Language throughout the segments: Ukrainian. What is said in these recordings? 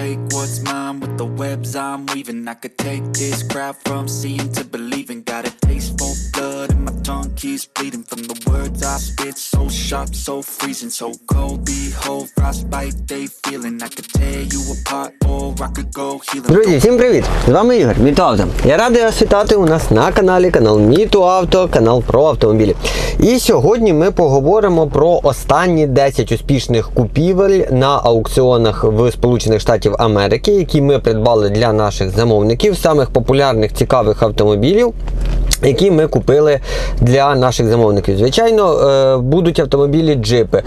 take what's mine with the webs I'm weaving. I could take this crowd from seeing to believing. Got a taste for blood keeps bleeding from the words I spit. So sharp, so freezing, so cold. Behold, frostbite they feeling. I could tear you apart. Друзі, всім привіт! З вами Ігор, Мітоавто. Я радий вас вітати у нас на каналі, канал Міто Авто, канал про автомобілі. І сьогодні ми поговоримо про останні 10 успішних купівель на аукціонах в Сполучених Штатів Америки, які ми придбали для наших замовників, самих популярних цікавих автомобілів. Які ми купили для наших замовників. Звичайно, е, будуть автомобілі джипи,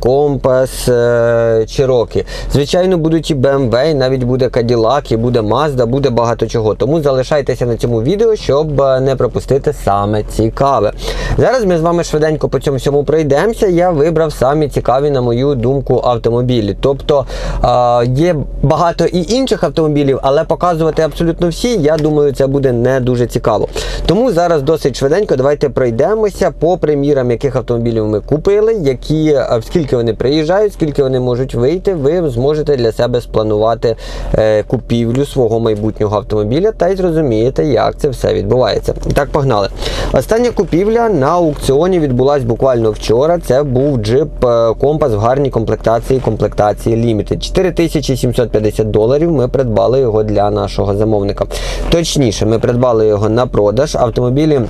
Compass, е, Cherokee. Звичайно, будуть і BMW, навіть буде Cadillac, і буде Mazda, буде багато чого. Тому залишайтеся на цьому відео, щоб е, не пропустити саме цікаве. Зараз ми з вами швиденько по цьому всьому пройдемося. Я вибрав самі цікаві, на мою думку, автомобілі. Тобто е, є багато і інших автомобілів, але показувати абсолютно всі, я думаю, це буде не дуже цікаво. Тому зараз досить швиденько давайте пройдемося по примірам, яких автомобілів ми купили, які е, скільки вони приїжджають, скільки вони можуть вийти. Ви зможете для себе спланувати е, купівлю свого майбутнього автомобіля та й зрозумієте, як це все відбувається. Так, погнали. Остання купівля на аукціоні відбулась буквально вчора. Це був джип е, компас в гарній комплектації комплектації Limited. 4750 доларів. Ми придбали його для нашого замовника. Точніше, ми придбали його на продаж. Автомобілі.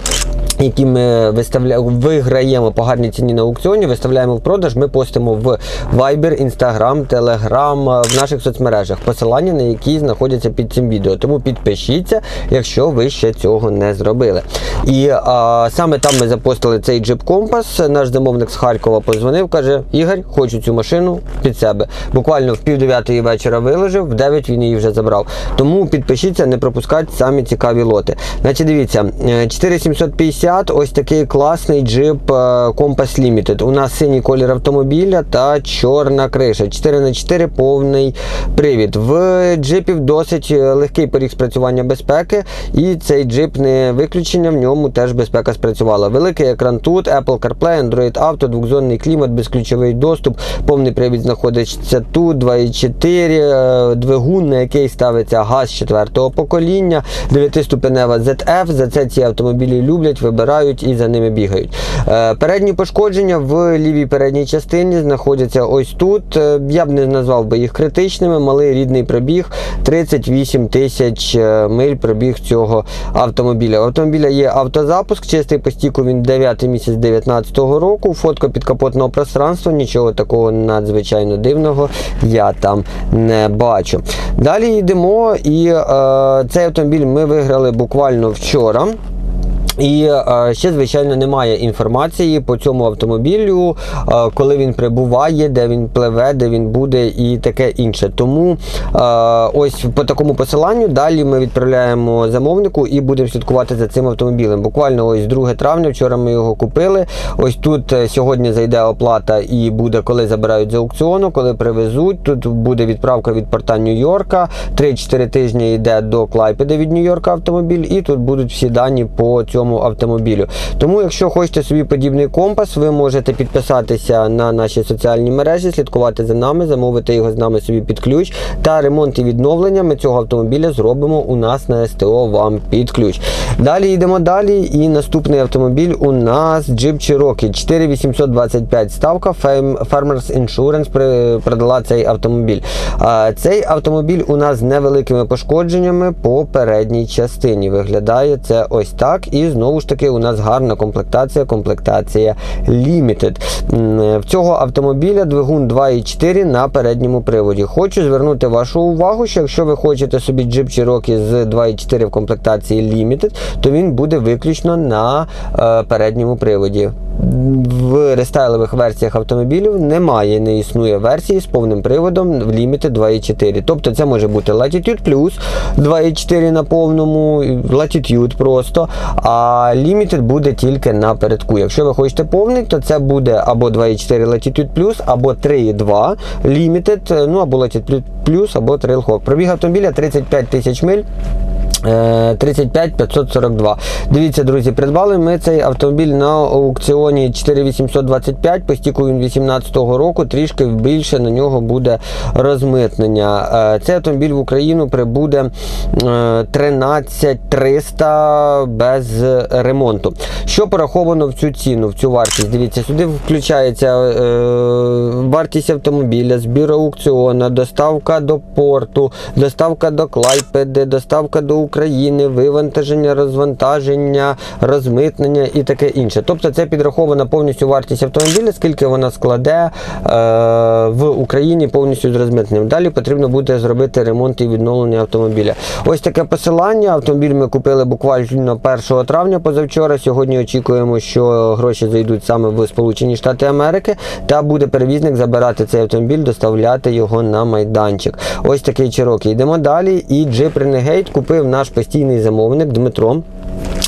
Які ми виставляємо, виграємо по гарній ціні на аукціоні, виставляємо в продаж. Ми постимо в Viber, Instagram, Telegram, в наших соцмережах, посилання на які знаходяться під цим відео. Тому підпишіться, якщо ви ще цього не зробили. І а, саме там ми запостили цей джип компас. Наш замовник з Харкова позвонив, каже: Ігор, хочу цю машину під себе. Буквально в пів дев'ятої вечора виложив, в 9 він її вже забрав. Тому підпишіться, не пропускайте самі цікаві лоти. Значить, дивіться, е, 4750, ось такий класний джип е, Compass Limited. У нас синій колір автомобіля та чорна криша. 4х4 повний привід. В джипів досить е, легкий поріг спрацювання безпеки, і цей джип не виключення, в ньому теж безпека спрацювала. Великий екран тут, Apple CarPlay, Android Auto, двохзонний клімат, безключовий доступ, повний привід знаходиться тут, 2.4, е, двигун, на який ставиться газ 4-го покоління, 9-ступенева ZF. За це ці автомобілі люблять, вибирають і за ними бігають. Е, Передні пошкодження в лівій передній частині знаходяться ось тут. Е, Я б не назвав би їх критичними. Малий рідний пробіг 38 тисяч е, миль пробіг цього автомобіля. У автомобіля є автозапуск, чистий по стіку він 9 місяць 2019 року. Фотка підкапотного пространства, нічого такого надзвичайно дивного я там не бачу. Далі йдемо, і е, цей автомобіль ми виграли буквально вчора. Geçiyorum. І е, ще, звичайно, немає інформації по цьому автомобілю, е, коли він прибуває, де він пливе, де він буде і таке інше. Тому е, ось по такому посиланню далі ми відправляємо замовнику і будемо слідкувати за цим автомобілем. Буквально ось 2 травня, вчора ми його купили. Ось тут сьогодні зайде оплата і буде, коли забирають з аукціону, коли привезуть. Тут буде відправка від порта Нью-Йорка. 3-4 тижні йде до Клайпеди від Нью-Йорка автомобіль, і тут будуть всі дані по цьому автомобілю. Тому, якщо хочете собі подібний компас, ви можете підписатися на наші соціальні мережі, слідкувати за нами, замовити його з нами собі під ключ. Та ремонт і відновлення ми цього автомобіля зробимо у нас на СТО вам під ключ. Далі йдемо далі. І наступний автомобіль у нас Jeep Cherokee 4825 ставка. Farmers Insurance продала цей автомобіль. Цей автомобіль у нас з невеликими пошкодженнями по передній частині. Виглядає це ось так. І знову ж таки у нас гарна комплектація, комплектація Limited. В цього автомобіля двигун 2.4 на передньому приводі. Хочу звернути вашу увагу, що якщо ви хочете собі Jeep Cherokee з 2.4 в комплектації Limited, то він буде виключно на е, передньому приводі. В рестайлових версіях автомобілів немає, не існує версії з повним приводом в Limited 2.4. Тобто це може бути Latitude Plus 2.4 на повному, Latitude просто, а Limited буде тільки на передку. Якщо ви хочете повний, то це буде або 2.4 Latitude Plus, або 3.2 Limited, ну або Latitude Plus, або Trailhawk. Пробіг автомобіля 35 тисяч миль. Е, 35 542. Дивіться, друзі, придбали ми цей автомобіль на аукціоні 4825, по стіку він 18 року, трішки більше на нього буде розмитнення. Е, Цей автомобіль в Україну прибуде е, 13300 без ремонту. Що пораховано в цю ціну, в цю вартість? Дивіться, сюди включається е, вартість автомобіля, збір аукціона, доставка до порту, доставка до Клайпеди, доставка до України, вивантаження, розвантаження, розмитнення і таке інше. Тобто це підрахована повністю вартість автомобіля, скільки вона складе е, в Україні повністю з розмитненням. Далі потрібно буде зробити ремонт і відновлення автомобіля. Ось таке посилання. Автомобіль ми купили буквально 1 травня позавчора. Сьогодні очікуємо, що гроші зайдуть саме в Сполучені Штати Америки, та буде перевізник забирати цей автомобіль, доставляти його на майданчик. Ось такий Cherokee. Йдемо далі. І Jeep Renegade купив наш постійний замовник Дмитро.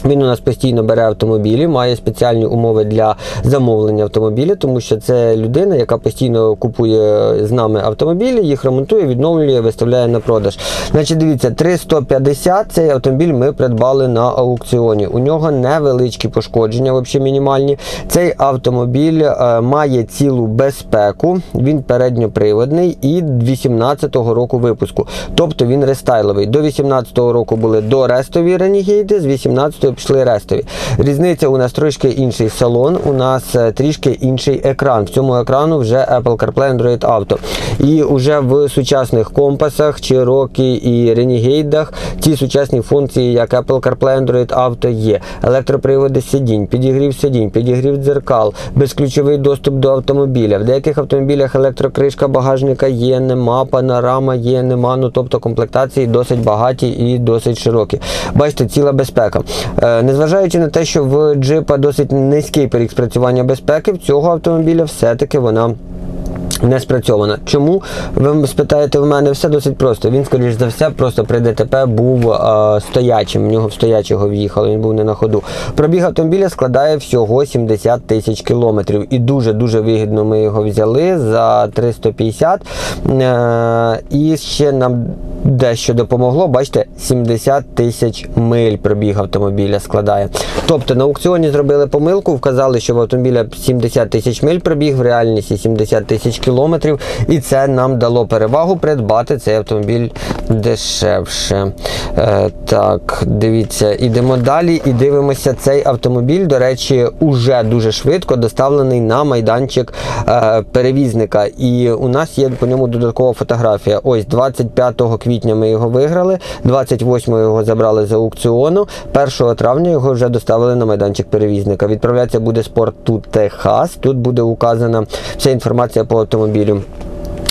Він у нас постійно бере автомобілі, має спеціальні умови для замовлення автомобіля, тому що це людина, яка постійно купує з нами автомобілі, їх ремонтує, відновлює, виставляє на продаж. Значить, дивіться, 350 цей автомобіль ми придбали на аукціоні. У нього невеличкі пошкодження, взагалі мінімальні. Цей автомобіль е, має цілу безпеку, він передньоприводний і 18-го року випуску. Тобто він рестайловий. До 18-го року були дорестові ренігейди, з 18-го пішли рестові. Різниця у нас трошки інший салон, у нас е, трішки інший екран. В цьому екрану вже Apple CarPlay Android Auto. І вже в сучасних компасах, Cherokee і Renegade ті сучасні функції, як Apple CarPlay Android Auto є. Електроприводи сидінь, підігрів сидінь, підігрів дзеркал, безключовий доступ до автомобіля. В деяких автомобілях електрокришка багажника є, нема, панорама є, нема. Ну тобто комплектації досить багаті і досить широкі. Бачите, ціла безпека. Е, Незважаючи на те, що в джипа досить низький період спрацювання безпеки, в цього автомобіля все-таки вона. Не спрацьована. Чому? Ви спитаєте в мене все досить просто. Він, скоріш за все, просто при ДТП був е, стоячим. В нього в стоячого в'їхало, він був не на ходу. Пробіг автомобіля складає всього 70 тисяч кілометрів. І дуже-дуже вигідно ми його взяли за 350. Е, і ще нам дещо допомогло. Бачите, 70 тисяч миль пробіг автомобіля складає. Тобто на аукціоні зробили помилку, вказали, що в автомобіля 70 тисяч миль пробіг, в реальності 70 тисяч кілометрів, і це нам дало перевагу придбати цей автомобіль дешевше. Е, так, дивіться, ідемо далі і дивимося цей автомобіль. До речі, уже дуже швидко доставлений на майданчик е, перевізника. І у нас є по ньому додаткова фотографія. Ось 25 квітня ми його виграли, 28 його забрали з аукціону. 1 травня його вже доставили на майданчик перевізника. Відправлятися буде з порту Техас. Тут буде указана вся інформація по автомобілю.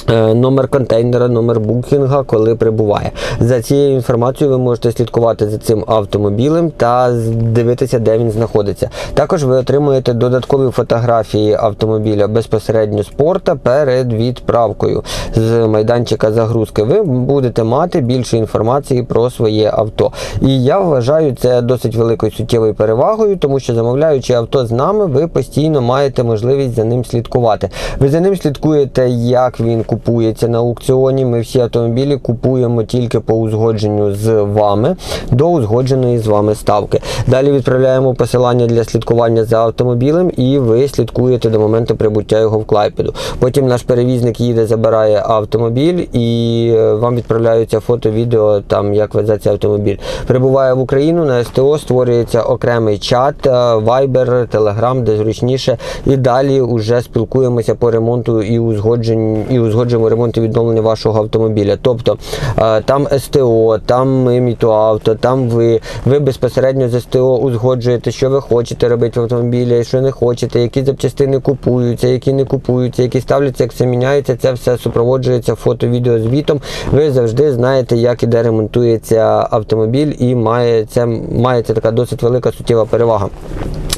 Е, Номер контейнера, номер букінга, коли прибуває. За цією інформацією ви можете слідкувати за цим автомобілем та дивитися, де він знаходиться. Також ви отримуєте додаткові фотографії автомобіля безпосередньо з порта перед відправкою з майданчика загрузки. Ви будете мати більше інформації про своє авто. І я вважаю це досить великою суттєвою перевагою, тому що замовляючи авто з нами, ви постійно маєте можливість за ним слідкувати. Ви за ним слідкуєте, як він купується на аукціоні. Ми всі автомобілі купуємо тільки по узгодженню з вами до узгодженої з вами ставки. Далі відправляємо посилання для слідкування за автомобілем, і ви слідкуєте до моменту прибуття його в Клайпеду. Потім наш перевізник їде, забирає автомобіль і е, вам відправляються фото, відео, там як везеться автомобіль. Прибуває в Україну на СТО, створюється окремий чат, е, Viber, Telegram, де зручніше. І далі вже спілкуємося по ремонту і узгоджень, і узгоджуємо ремонт і відновлення вашого автомобіля. Тобто е, там СТО, там ми Мітуавто, там ви. Ви безпосередньо з СТО узгоджуєте, що ви хочете робити в автомобілі, що не хочете, які запчастини купуються, які не купуються, які ставляться, як все міняється. Це все супроводжується фото, відео звітом. Ви завжди знаєте, як і де ремонтується автомобіль, і має це має така досить велика суттєва перевага.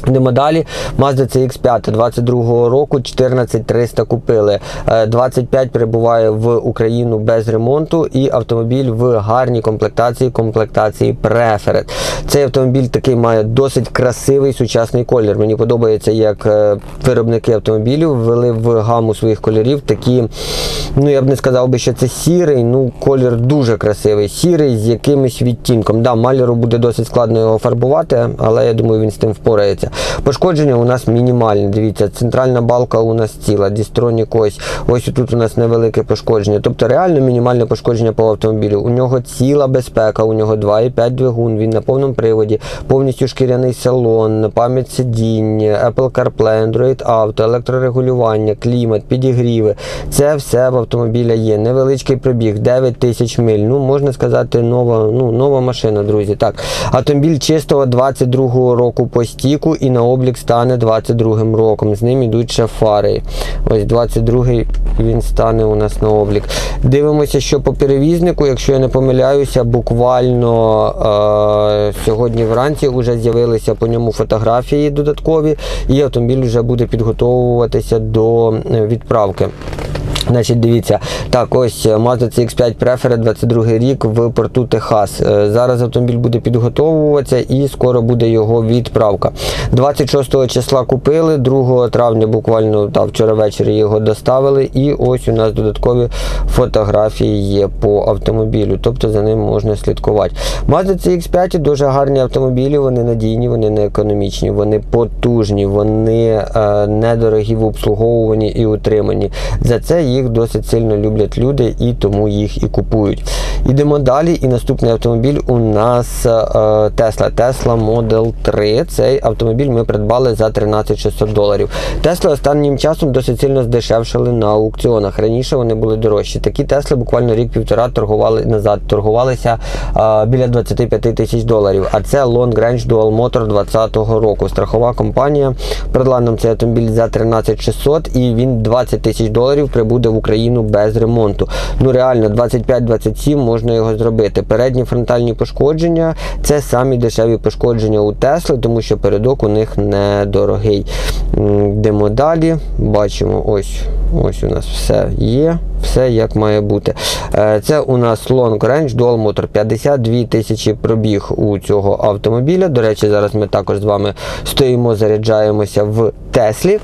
Йдемо далі. Mazda CX5 22-го року 14300 купили. Е, 25 прибуває в Україну без ремонту і автомобіль в гарній комплектації, комплектації Preferred. Цей автомобіль такий має досить красивий сучасний колір. Мені подобається, як е, виробники автомобілів ввели в гаму своїх кольорів такі, ну я б не сказав би, що це сірий, ну колір дуже красивий, сірий з якимось відтінком. Да, маляру буде досить складно його фарбувати, але я думаю, він з тим впорається. Пошкодження у нас мінімальне. Дивіться, центральна балка у нас ціла, дістронік ось. Ось тут у нас невелике пошкодження. Тобто реально мінімальне пошкодження по автомобілю. У нього ціла безпека, у нього 2,5 двигун, він на повному приводі, повністю шкіряний салон, пам'ять сидінь, Apple CarPlay, Android Auto, електрорегулювання, клімат, підігріви. Це все в автомобіля є. Невеличкий пробіг, 9 тисяч миль. Ну, можна сказати, нова, ну, нова машина, друзі. Так, автомобіль чистого 22-го року по стіку і на облік стане 22-м роком. З ним йдуть ще фари. Ось 22-й він стане у нас на облік. Дивимося, що по перевізнику, якщо я не помиляюся, буквально е- сьогодні вранці вже з'явилися по ньому фотографії додаткові, і автомобіль вже буде підготовуватися до е, відправки. Значить, дивіться, так, ось е, Mazda CX5 Preferred 22 рік в порту Техас. Е, Зараз автомобіль буде підготовуватися і скоро буде його відправка. 26 числа купили, 2 травня буквально та, вчора ввечері його доставили, і ось у нас додаткові фотографії є по автомобілю, тобто за ним можна слідкувати. Mazda CX5 дуже гарні автомобілі, вони надійні, вони не економічні, вони потужні, вони е, недорогі в обслуговуванні і утриманні. За це їх досить сильно люблять люди і тому їх і купують. Ідемо далі. І наступний автомобіль у нас Tesla. Tesla Model 3. Цей автомобіль ми придбали за 13600 доларів. Тесли останнім часом досить сильно здешевшали на аукціонах. Раніше вони були дорожчі. Такі Тесли буквально рік-півтора торгували назад, торгувалися е, біля 25 тисяч доларів. А це Long Range Dual Motor 2020 року. Страхова компанія продала нам цей автомобіль за 13600 і він 20 тисяч доларів прибуде в Україну без ремонту. Ну реально 25-27 можна його зробити. Передні фронтальні пошкодження це самі дешеві пошкодження у Тесли, тому що передок у них недорогий. Йдемо далі. Бачимо, ось ось у нас все є. Все як має бути. Е, Це у нас Long Range Dual Motor 52 тисячі пробіг у цього автомобіля. До речі, зараз ми також з вами стоїмо, заряджаємося в Теслі.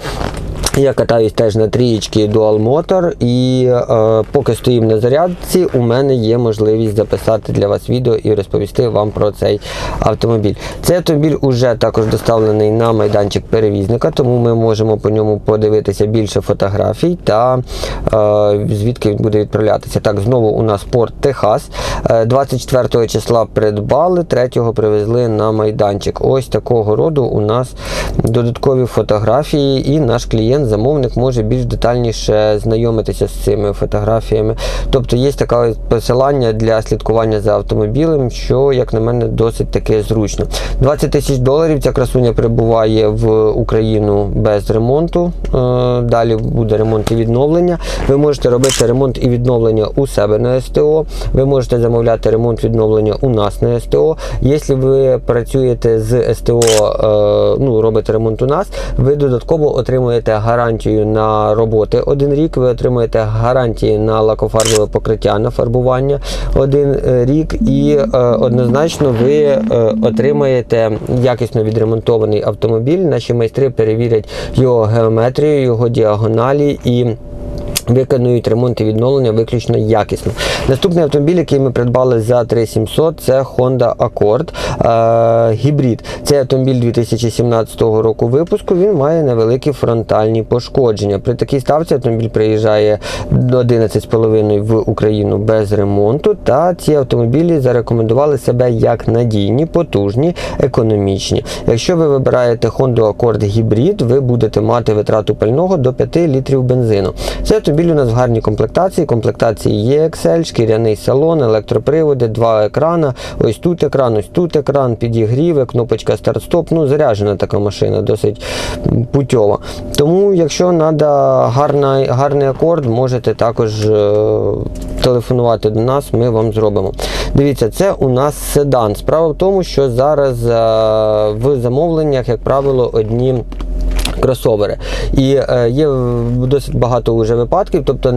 Я катаюсь теж на трієчки Dual Motor і е, поки стоїм на зарядці, у мене є можливість записати для вас відео і розповісти вам про цей автомобіль. Цей автомобіль уже також доставлений на майданчик перевізника, тому ми можемо по ньому подивитися більше фотографій та е, звідки він буде відправлятися. Так, знову у нас порт Техас. Е, 24 числа придбали, 3 привезли на майданчик. Ось такого роду у нас додаткові фотографії, і наш клієнт, замовник, може більш детальніше знайомитися з цими фотографіями. Тобто є таке посилання для слідкування за автомобілем, що, як на мене, досить таки зручно. 20 тисяч доларів ця красуня прибуває в Україну без ремонту. Е, Далі буде ремонт і відновлення. Ви можете робити ремонт і відновлення у себе на СТО. Ви можете замовляти ремонт відновлення у нас на СТО. Якщо ви працюєте з СТО, е, ну робите ремонт у нас, ви додатково отримуєте гарантію на роботи один рік. Ви отримаєте гарантії на лакофарбове покриття на фарбування один е, рік, і е, однозначно ви е, отримаєте якісно відремонтований автомобіль. Наші майстри перевірять його геометрію, його діагоналі і. Виконують ремонт і відновлення виключно якісно. Наступний автомобіль, який ми придбали за 3700, це Honda Accord е, гібрид. Цей автомобіль 2017 року випуску. Він має невеликі фронтальні пошкодження. При такій ставці автомобіль приїжджає до 11,5 в Україну без ремонту. Та ці автомобілі зарекомендували себе як надійні, потужні, економічні. Якщо ви вибираєте Honda Accord гібрид, ви будете мати витрату пального до 5 літрів бензину. Цей автомобіль у нас в гарній комплектації. Комплектації EXL, шкіряний салон, електроприводи, два екрана. Ось тут екран, ось тут екран, підігріви, кнопочка старт-стоп. Ну, заряджена така машина, досить путьова. Тому, якщо треба гарний, гарний акорд, можете також е, зателефонувати до нас, ми вам зробимо. Дивіться, це у нас седан. Справа в тому, що зараз е, в замовленнях, як правило, одні кросовери. І е, є досить багато вже випадків, тобто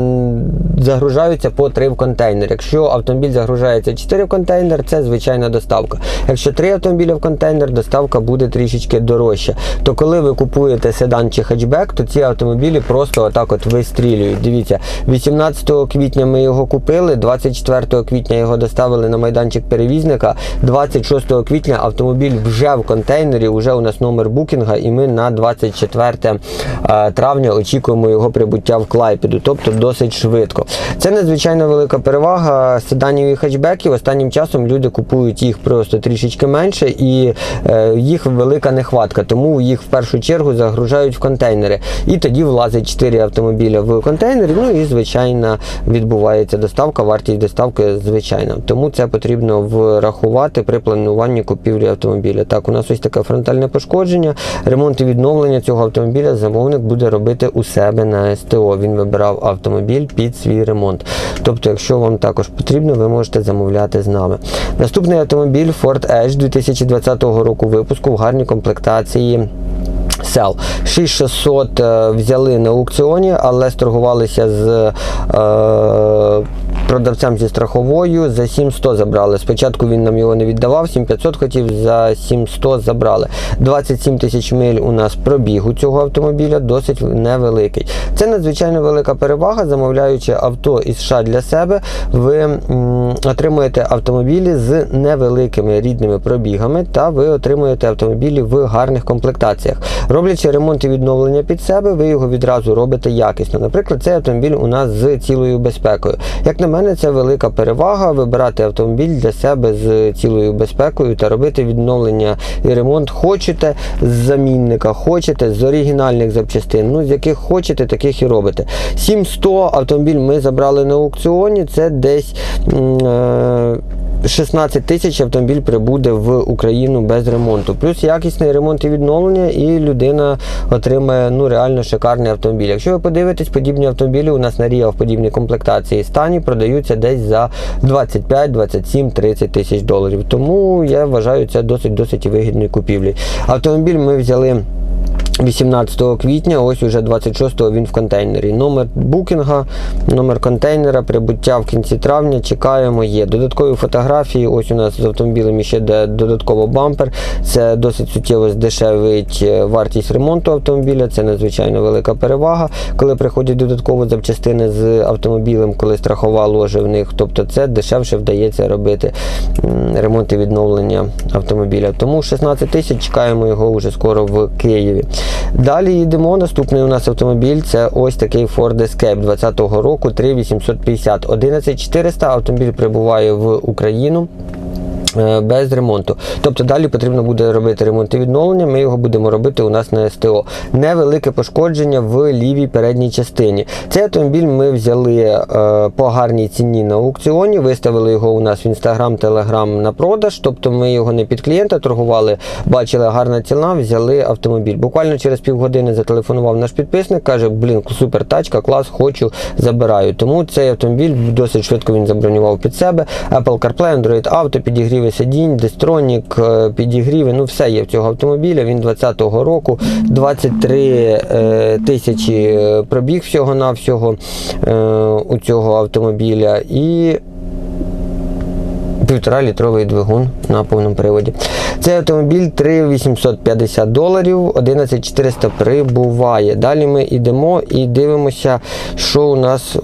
загружаються по 3 в контейнер. Якщо автомобіль загружається 4 в контейнер, це звичайна доставка. Якщо 3 автомобіля в контейнер, доставка буде трішечки дорожча. То коли ви купуєте седан чи хетчбек, то ці автомобілі просто отак от вистрілюють. Дивіться, 18 квітня ми його купили, 24 квітня його доставили на майданчик перевізника. 26 квітня автомобіль вже в контейнері, вже у нас номер букінга, і ми на 24 е, травня очікуємо його прибуття в Клайпеду, тобто досить швидко. Це надзвичайно велика перевага седанів і хетчбеків. Останнім часом люди купують їх просто трішечки менше, і е, їх велика нехватка, тому їх в першу чергу загружають в контейнери. І тоді влазить 4 автомобіля в контейнер. Ну і звичайно відбувається доставка, вартість доставки звичайна. Тому це потрібно врахувати при плануванні купівлі автомобіля. Так, у нас ось таке фронтальне пошкодження. Ремонт і відновлення цього автомобіля замовник буде робити у себе на СТО. Він вибирав автомобіль під свій ремонт. Тобто, якщо вам також потрібно, ви можете замовляти з нами. Наступний автомобіль Ford Edge 2020 року випуску в гарній комплектації. Сел 6600 е, взяли на аукціоні, але сторгувалися з е, продавцем зі страховою за 7100 забрали. Спочатку він нам його не віддавав, 7500 хотів, за 7100 забрали. 27 тисяч миль у нас пробігу цього автомобіля досить невеликий. Це надзвичайно велика перевага. Замовляючи авто із США для себе, ви отримуєте автомобілі з невеликими рідними пробігами, та ви отримуєте автомобілі в гарних комплектаціях. Роблячи ремонт і відновлення під себе, ви його відразу робите якісно. Наприклад, цей автомобіль у нас з цілою безпекою. Як на мене, це велика перевага вибирати автомобіль для себе з цілою безпекою та робити відновлення і ремонт. Хочете з замінника, хочете з оригінальних запчастин, ну з яких хочете, таких і робите. 7100 автомобіль ми забрали на аукціоні. Це десь. е, 16 тисяч автомобіль прибуде в Україну без ремонту. Плюс якісний ремонт і відновлення, і людина отримає ну реально шикарний автомобіль. Якщо ви подивитесь, подібні автомобілі у нас на Ріа в подібній комплектації стані продаються десь за 25, 27, 30 тисяч доларів. Тому я вважаю це досить досить вигідною купівлею. Автомобіль ми взяли. 18 квітня, ось уже 26-го він в контейнері. Номер букінга, номер контейнера, прибуття в кінці травня. Чекаємо. Є додаткові фотографії. Ось у нас з автомобілем ще додатково бампер. Це досить суттєво здешевить е, вартість ремонту автомобіля. Це надзвичайно велика перевага. Коли приходять додатково запчастини з автомобілем, коли страхова ложе в них. Тобто це дешевше вдається робити ремонт і відновлення автомобіля. Тому 16 тисяч чекаємо його вже скоро в Києві. Далі їдемо. Наступний у нас автомобіль це ось такий Ford Escape 2020 року 3850. 11400 автомобіль прибуває в Україну. Е, Без ремонту. Тобто далі потрібно буде робити ремонт і відновлення. Ми його будемо робити у нас на СТО. Невелике пошкодження в лівій передній частині. Цей автомобіль ми взяли е, по гарній ціні на аукціоні, виставили його у нас в інстаграм, телеграм на продаж. Тобто ми його не під клієнта торгували, бачили гарна ціна, взяли автомобіль. Буквально через півгодини зателефонував наш підписник, каже: блін, супер тачка, клас, хочу, забираю. Тому цей автомобіль досить швидко він забронював під себе. Apple CarPlay, Android Auto, підігріви сидінь, Дестронік, е, підігріви. Ну все є в цього автомобіля. Він 20-го року, 23 е, тисячі е, пробіг всього навсього е, у цього автомобіля. І півтора літровий двигун на повному приводі. Цей автомобіль 3850 доларів, 11400 прибуває. Далі ми йдемо і дивимося, що у нас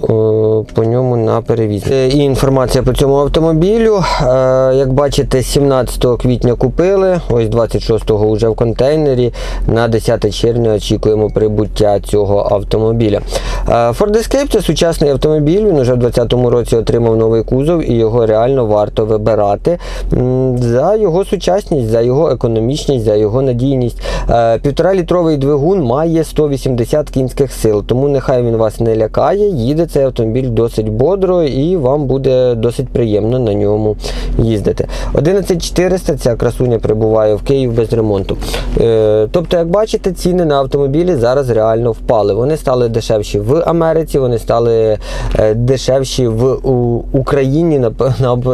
по ньому на перевізі. Е, І інформація по цьому автомобілю. Е, як бачите, 17 квітня купили, ось 26-го вже в контейнері. На 10 червня очікуємо прибуття цього автомобіля. Е, Ford Escape це сучасний автомобіль. Він уже в 2020 році отримав новий кузов і його реально варто вибирати за його сучасність, за його економічність, за його надійність. Е, Півтора літровий двигун має 180 кінських сил, тому нехай він вас не лякає. Їде цей автомобіль досить бодро і вам буде досить приємно на ньому їздити. 11400 ця красуня прибуває в Київ без ремонту. Е, тобто, як бачите, ціни на автомобілі зараз реально впали. Вони стали дешевші в Америці, вони стали е, дешевші в Україні.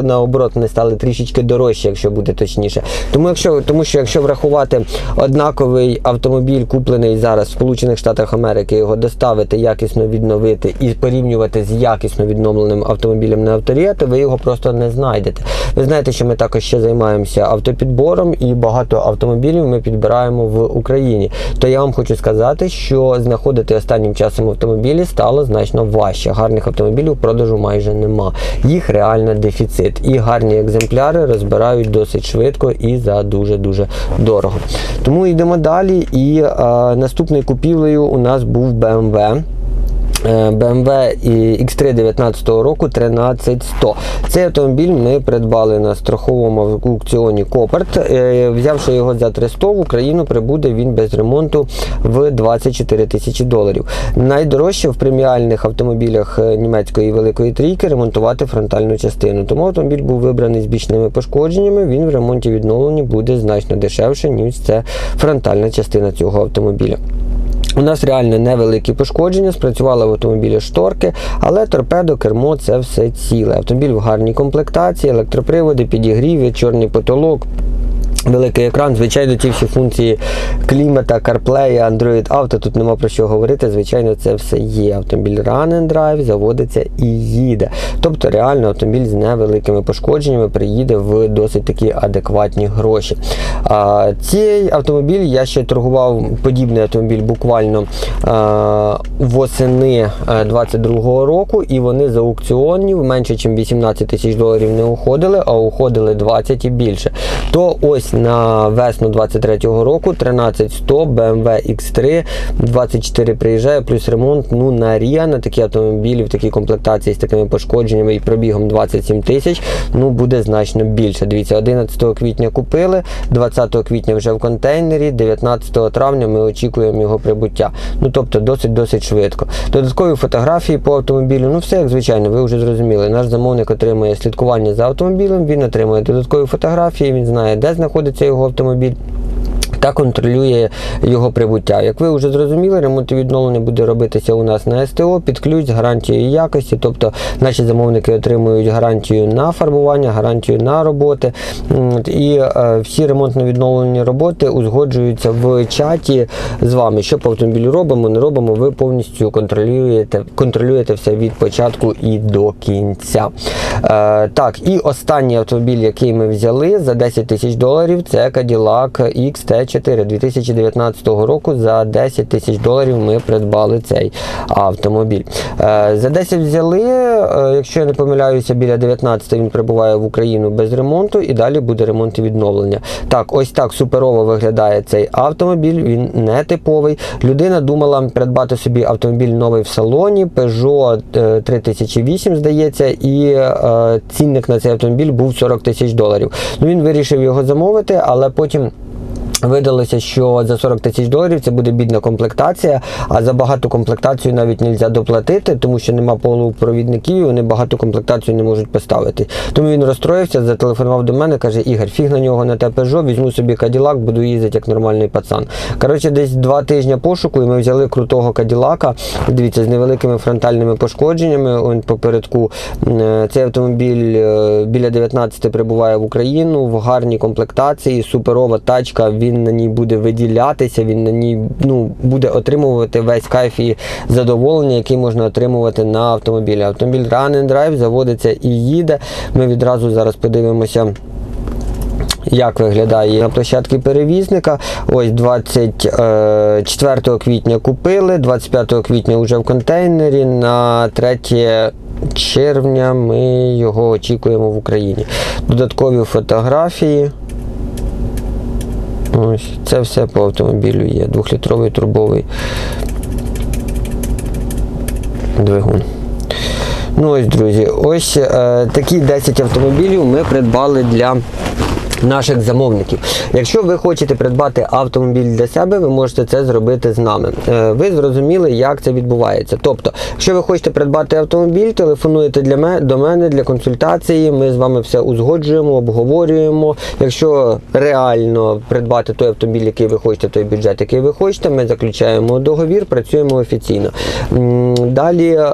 Наоборот, вони стали трішечки дорожчі, якщо буде точніше. Тому, якщо, тому що якщо врахувати однаковий автомобіль, куплений зараз в Сполучених Штатах Америки, його доставити, якісно відновити і порівнювати з якісно відновленим автомобілем на авторія, ви його просто не знайдете. Ви знаєте, що ми також ще займаємося автопідбором і багато автомобілів ми підбираємо в Україні. То я вам хочу сказати, що знаходити останнім часом автомобілі стало значно важче. Гарних автомобілів в продажу майже нема. Їх реально дефіцит. І гарні екземпляри розбирають досить швидко і за дуже дуже дорого. Тому йдемо далі. І е, наступною купівлею у нас був BMW. Е, BMW X3 19 року 13100. Цей автомобіль ми придбали на страховому аукціоні Копарт. Е, Взявши його за 300 в Україну, прибуде він без ремонту в 24 тисячі доларів. Найдорожче в преміальних автомобілях е, німецької великої трійки ремонтувати фронтальну частину. Тому автомобіль був вибраний з бічними пошкодженнями. Він в ремонті відновленні буде значно дешевше, ніж це фронтальна частина цього автомобіля. У нас реально невеликі пошкодження, спрацювали в автомобілі шторки, але торпедо, кермо це все ціле. Автомобіль в гарній комплектації, електроприводи, підігріві, чорний потолок. Великий екран, звичайно, ті всі функції клімата, CarPlay, Android Auto, тут нема про що говорити. Звичайно, це все є. Автомобіль Run and Drive заводиться і їде. Тобто реально автомобіль з невеликими пошкодженнями приїде в досить такі адекватні гроші. А, цей автомобіль я ще торгував подібний автомобіль буквально а, восени 22-го року, і вони з аукціонів менше, ніж 18 тисяч доларів не уходили, а уходили 20 і більше. То ось на весну 23-го року 13100 BMW X3 24 приїжджає, плюс ремонт. Ну на Ріа на такі автомобілі в такій комплектації з такими пошкодженнями і пробігом 27 тисяч. Ну буде значно більше. Дивіться, 11 квітня купили, 20 квітня вже в контейнері, 19 травня ми очікуємо його прибуття. Ну тобто досить досить швидко. Додаткові фотографії по автомобілю. Ну все як звичайно, ви вже зрозуміли. Наш замовник отримує слідкування за автомобілем, він отримує додаткові фотографії, він знає, де знаходиться його автомобіль. Та контролює його прибуття. Як ви вже зрозуміли, ремонт і відновлення буде робитися у нас на СТО під ключ з гарантією якості. Тобто наші замовники отримують гарантію на фарбування, гарантію на роботи. І е, всі ремонтно-відновлені роботи узгоджуються в чаті з вами. Що по автомобілю робимо, не робимо. Ви повністю контролюєте, контролюєте все від початку і до кінця. Е, так, і останній автомобіль, який ми взяли за 10 тисяч доларів, це Cadillac XT4 2019 року. За 10 тисяч доларів ми придбали цей автомобіль. Е, за 10 взяли, е, якщо я не помиляюся, біля 19 він прибуває в Україну без ремонту і далі буде ремонт і відновлення. Так, ось так суперово виглядає цей автомобіль. Він не типовий. Людина думала придбати собі автомобіль новий в салоні, Peugeot е, 3008, здається, і е, цінник на цей автомобіль був 40 тисяч доларів. Ну він вирішив його замовити, але потім. Видалося, що за 40 тисяч доларів це буде бідна комплектація, а за багату комплектацію навіть не можна доплатити, тому що нема полупровідників, і вони багату комплектацію не можуть поставити. Тому він розстроївся, зателефонував до мене, каже: Ігор, фіг на нього на те Peugeot, візьму собі Каділак, буду їздити як нормальний пацан. Коротше, десь два тижні пошуку, і ми взяли крутого Каділака. Дивіться, з невеликими фронтальними пошкодженнями. Он попередку Е, цей автомобіль е, біля 19 прибуває в Україну в гарній комплектації, суперова тачка. Він на ній буде виділятися, він на ній ну, буде отримувати весь кайф і задоволення, який можна отримувати на автомобілі. Автомобіль Run and Drive заводиться і їде. Ми відразу зараз подивимося. Як виглядає на площадці перевізника? Ось 24 квітня купили, 25 квітня вже в контейнері. На 3 червня ми його очікуємо в Україні. Додаткові фотографії. Ось це все по автомобілю є. Двохлітровий турбовий двигун. Ну ось, друзі, ось е, такі 10 автомобілів ми придбали для наших замовників. Якщо ви хочете придбати автомобіль для себе, ви можете це зробити з нами. Е, Ви зрозуміли, як це відбувається. Тобто, якщо ви хочете придбати автомобіль, телефонуєте для мене до мене для консультації. Ми з вами все узгоджуємо, обговорюємо. Якщо реально придбати той автомобіль, який ви хочете, той бюджет, який ви хочете, ми заключаємо договір, працюємо офіційно. Далі е,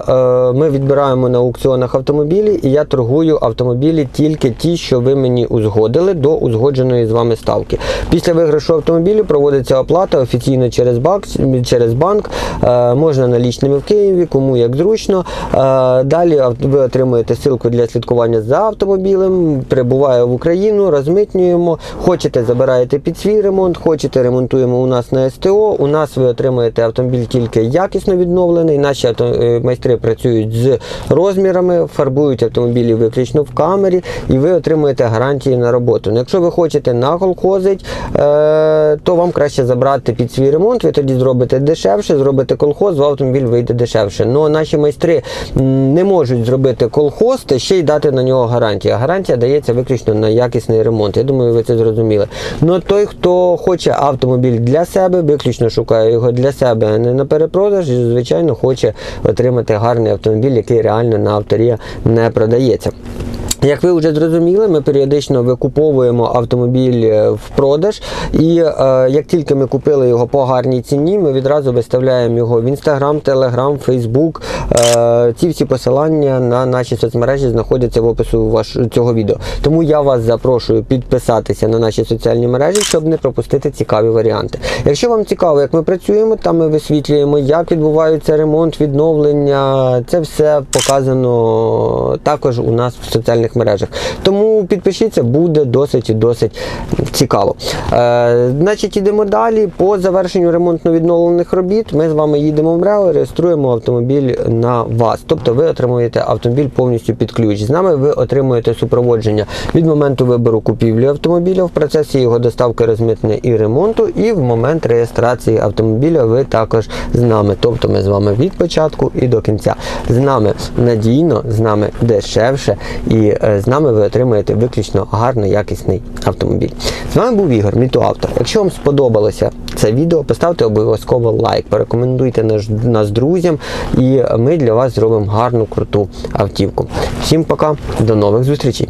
ми відбираємо на аукціонах автомобілі, і я торгую автомобілі тільки ті, що ви мені узгодили до узгодженої з вами ставки. Після виграшу автомобілю проводиться оплата офіційно через банк, через банк. Е, можна налічними в Києві, кому як зручно. Е, далі ви отримуєте ссылку для слідкування за автомобілем, прибуває в Україну, розмитнюємо. Хочете, забираєте під свій ремонт, хочете, ремонтуємо у нас на СТО. У нас ви отримуєте автомобіль тільки якісно відновлений. Наші е, майстри працюють з розмірами, фарбують автомобілі виключно в камері, і ви отримуєте гарантії на роботу. Якщо ви хочете наколхозить, е, то вам краще забрати під свій ремонт. Ви тоді зробите дешевше, зробите колхоз, в автомобіль вийде дешевше. Ну наші майстри не можуть зробити колхоз та ще й дати на нього гарантію. Гарантія дається виключно на якісний ремонт. Я думаю, ви це зрозуміли. Ну той, хто хоче автомобіль для себе, виключно шукає його для себе, а не на перепродаж, і, звичайно, хоче отримати гарний автомобіль, який реально на авторія не продається. Як ви вже зрозуміли, ми періодично викуповуємо автомобіль е, в продаж, і е, як тільки ми купили його по гарній ціні, ми відразу виставляємо його в інстаграм, телеграм, фейсбук. Ці всі посилання на наші соцмережі знаходяться в опису ваш, цього відео. Тому я вас запрошую підписатися на наші соціальні мережі, щоб не пропустити цікаві варіанти. Якщо вам цікаво, як ми працюємо, там ми висвітлюємо, як відбувається ремонт, відновлення. Це все показано також у нас в соціальних мережах. Тому підпишіться, буде досить і досить цікаво. Е, значить, ідемо далі. По завершенню ремонтно-відновлених робіт ми з вами їдемо в МРЕО, реєструємо автомобіль на вас. Тобто ви отримуєте автомобіль повністю під ключ. З нами ви отримуєте супроводження від моменту вибору купівлі автомобіля в процесі його доставки, розмитнення і ремонту, і в момент реєстрації автомобіля ви також з нами. Тобто ми з вами від початку і до кінця. З нами надійно, з нами дешевше, і е, з нами ви отримаєте виключно гарно якісний автомобіль. З вами був Ігор, Мітоавтор. Якщо вам сподобалося це відео, поставте обов'язково лайк, порекомендуйте нас друзям, і ми для вас зробимо гарну круту автівку. Всім пока, до нових зустрічей!